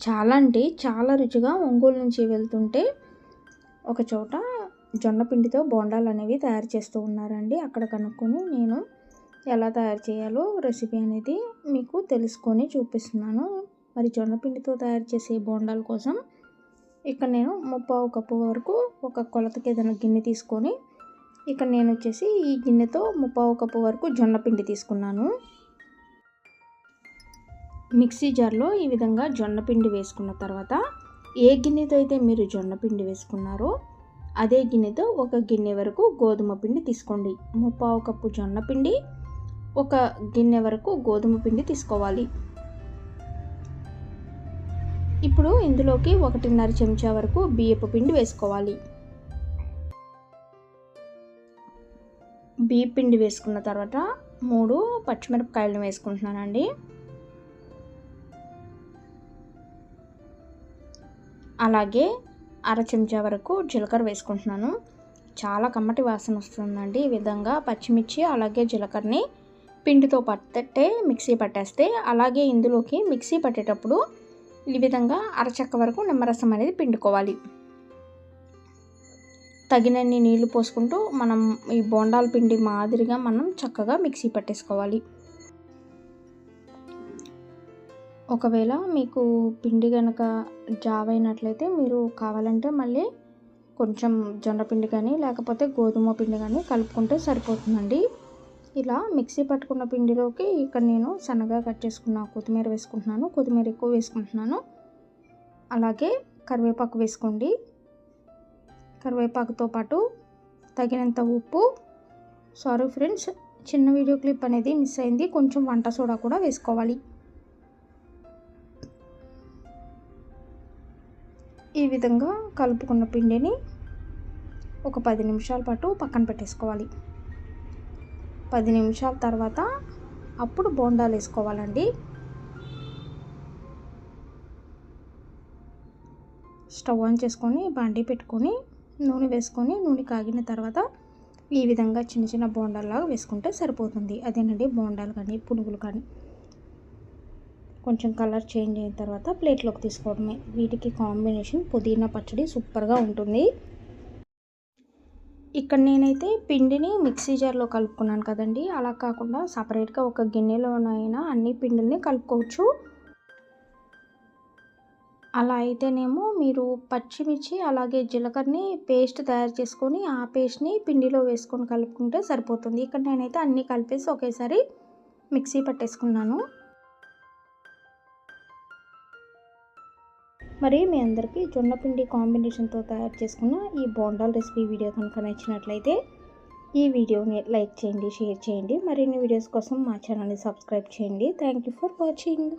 చాలా అంటే చాలా రుచిగా ఒంగోలు నుంచి వెళ్తుంటే ఒక చోట జొన్న పిండితో బోండాలు అనేవి తయారు చేస్తూ ఉన్నారండి. అక్కడ కనుక్కొని నేను ఎలా తయారు చేయాలో రెసిపీ అనేది మీకు తెలుసుకొని చూపిస్తున్నాను. మరి జొన్న పిండితో తయారు చేసే బోండాల కోసం ఇక్కడ నేను ముప్పావు కప్పు వరకు ఒక కొలతకి ఏదైనా గిన్నె తీసుకొని ఇక్కడ నేను వచ్చేసి ఈ గిన్నెతో ముప్పావు కప్పు వరకు జొన్న పిండి తీసుకున్నాను. మిక్సీ జార్లో ఈ విధంగా జొన్న పిండి వేసుకున్న తర్వాత ఏ గిన్నెతో అయితే మీరు జొన్న పిండి వేసుకున్నారో అదే గిన్నెతో ఒక గిన్నె వరకు గోధుమ పిండి తీసుకోండి. ముప్పావు కప్పు జొన్న పిండి ఒక గిన్నె వరకు గోధుమ పిండి తీసుకోవాలి. ఇప్పుడు ఇందులోకి ఒకటిన్నర చెంచా వరకు బియ్యపు పిండి వేసుకోవాలి. బియ్య పిండి వేసుకున్న తర్వాత మూడు పచ్చిమిరపకాయలను వేసుకుంటున్నానండి. అలాగే అర చెంచా వరకు జీలకర్ర వేసుకుంటున్నాను. చాలా కమ్మటి వాసన వస్తుందండి ఈ విధంగా పచ్చిమిర్చి అలాగే జీలకర్రని పిండితో పట్టే మిక్సీ పట్టేస్తే అలాగే ఇందులోకి మిక్సీ పట్టేటప్పుడు ఈ విధంగా అరచక్క వరకు నిమ్మరసం అనేది పిండుకోవాలి. తగినన్ని నీళ్ళు పోసుకుంటూ మనం ఈ బోండాల పిండి మాదిరిగా మనం చక్కగా మిక్సీ పట్టేసుకోవాలి. ఒకవేళ మీకు పిండి కనుక జావ్ అయినట్లయితే మీరు కావాలంటే మళ్ళీ కొంచెం జొన్న పిండి కానీ లేకపోతే గోధుమ పిండి కానీ కలుపుకుంటే సరిపోతుందండి. ఇలా మిక్సీ పట్టుకున్న పిండిలోకి ఇక్కడ నేను సన్నగా కట్ చేసుకున్న కొత్తిమీర వేసుకుంటున్నాను. కొత్తిమీర ఎక్కువ వేసుకుంటున్నాను. అలాగే కరివేపాకు వేసుకోండి. కరివేపాకుతో పాటు తగినంత ఉప్పు. సారీ ఫ్రెండ్స్ చిన్న వీడియో క్లిప్ అనేది మిస్ అయింది. కొంచెం వంట సోడా కూడా వేసుకోవాలి. ఈ విధంగా కలుపుకున్న పిండిని ఒక పది నిమిషాల పాటు పక్కన పెట్టేసుకోవాలి. పది నిమిషాల తర్వాత అప్పుడు బోండాలు వేసుకోవాలండి. స్టవ్ ఆన్ చేసుకొని బాండీ పెట్టుకొని నూనె వేసుకొని నూనె కాగిన తర్వాత ఈ విధంగా చిన్న చిన్న బోండాల్లాగా వేసుకుంటే సరిపోతుంది. అదేనండి బోండాలు కానీ పునుగులు కానీ. కొంచెం కలర్ చేంజ్ అయిన తర్వాత ప్లేట్లోకి తీసుకోవడమే. వీటికి కాంబినేషన్ పుదీనా పచ్చడి సూపర్గా ఉంటుంది. ఇక్కడ నేనైతే పిండిని మిక్సీ జార్లో కలుపుకున్నాను కదండి. అలా కాకుండా సపరేట్గా ఒక గిన్నెలోనైనా అన్ని పిండిల్ని కలుపుకోవచ్చు. అలా అయితేనేమో మీరు పచ్చిమిర్చి అలాగే జీలకర్రని పేస్ట్ తయారు చేసుకొని ఆ పేస్ట్ని పిండిలో వేసుకొని కలుపుకుంటే సరిపోతుంది. ఇక్కడ నేనైతే అన్నీ కలిపేసి ఒకేసారి మిక్సీ పట్టేసుకున్నాను. మరి మీ అందరికీ జొన్న పిండి కాంబినేషన్తో తయారు చేసుకున్న ఈ బోండాల్ రెసిపీ వీడియో కనుక నచ్చినట్లయితే ఈ వీడియోని లైక్ చేయండి షేర్ చేయండి. మరిన్ని వీడియోస్ కోసం మా ఛానల్ని సబ్స్క్రైబ్ చేయండి. Thank you for watching.